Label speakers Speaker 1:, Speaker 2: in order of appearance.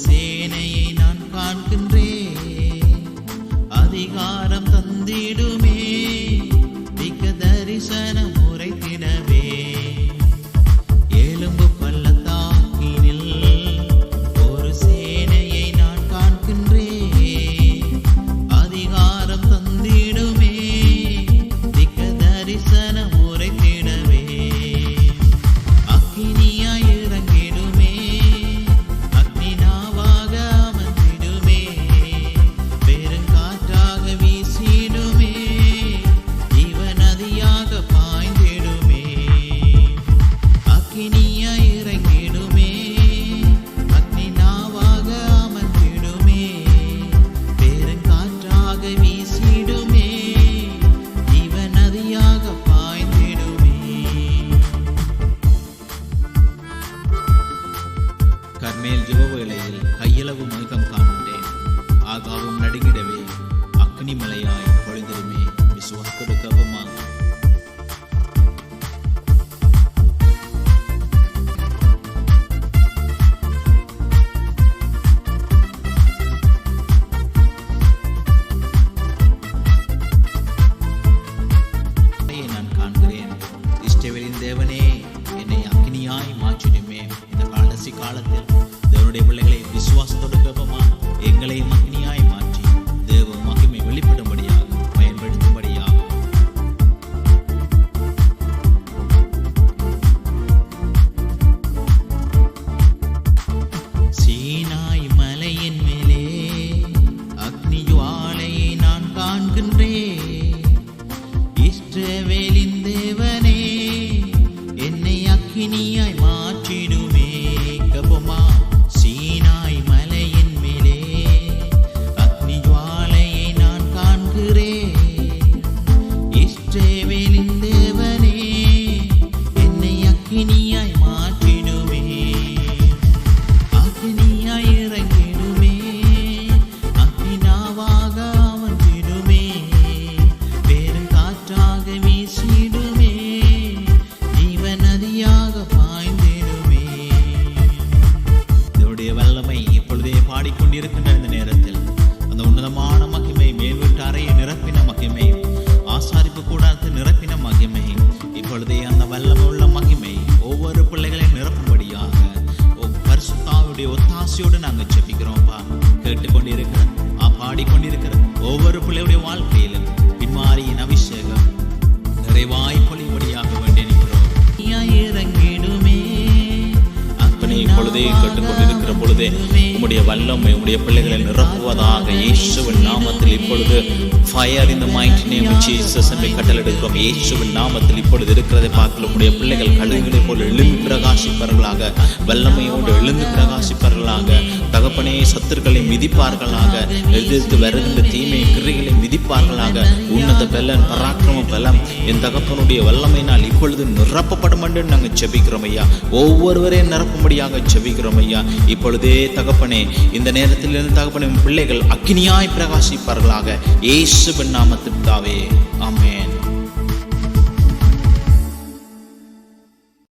Speaker 1: see மேல் யுவவேளையில் கையளவு மேகம் காணுண்டேன் ஆகாவும் நடுங்கிடவே அக்னிமலையாய் பொழுதிருமே விசுவாக்குரு கபமாக தேவனுடைய பிள்ளைகள் bikini பரிசுத்தாவுடைய ஒத்தாசையோடு நாங்கள் செபிக்கிறோம்ப்பா கேட்டுக்கொண்டிருக்கிற ஆ பாடிக்கொண்டிருக்கிற ஒவ்வொரு பிள்ளையுடைய வாழ்க்கையிலும் பின்மாரியின் அபிஷேகம் நிறைவாய் பொழிபடியாக வேண்டியிருக்கிறோம். இறங்கிடுமே. அப்பனே இப்பொழுதே கேட்டுக்கொண்டிருக்கிற பொழுது உம்முடைய வல்லமை உம்முடைய பிள்ளைகளை நிரப்புவதாக இயேசுவின் நாமத்தில் இப்பொழுது ஃபயர் இந்த மைண்ட் நேம் ஜீசஸ் என்று கட்டளெடுக்கிறோம் இயேசுவின் நாமத்தில் இப்பொழுது இருக்கிறதை பார்க்கல. உம்முடைய பிள்ளைகள் கழுகுகளைப் போல எழுந்து பிரகாசிப்பார்களாக வல்லமையோடு எழுந்து பிரகாசிப்பார்களாக தகப்பனே சத்துருக்களை மிதிப்பார்களாக எதிர்த்து வருகின்ற தீமை கிரிகளை மிதிப்பார்களாக உன்னத பலன் பராக்கிரம பலம் என் தகப்பனுடைய வல்லமையினால் இப்பொழுது நிரப்பப்படும் என்று நாங்கள் செபிக்கிறோம் ஐயா. ஒவ்வொருவரையும் நிரப்பும்படியாக செபிக்கிறோம் ஐயா. இப்பொழுதே தகப்பனே இந்த நேரத்தில் இருந்து தகப்பனே பிள்ளைகள் அக்கினியாய் பிரகாசிப்பார்களாக. ஏசு நாமத்தில் தாவே ஆமென்.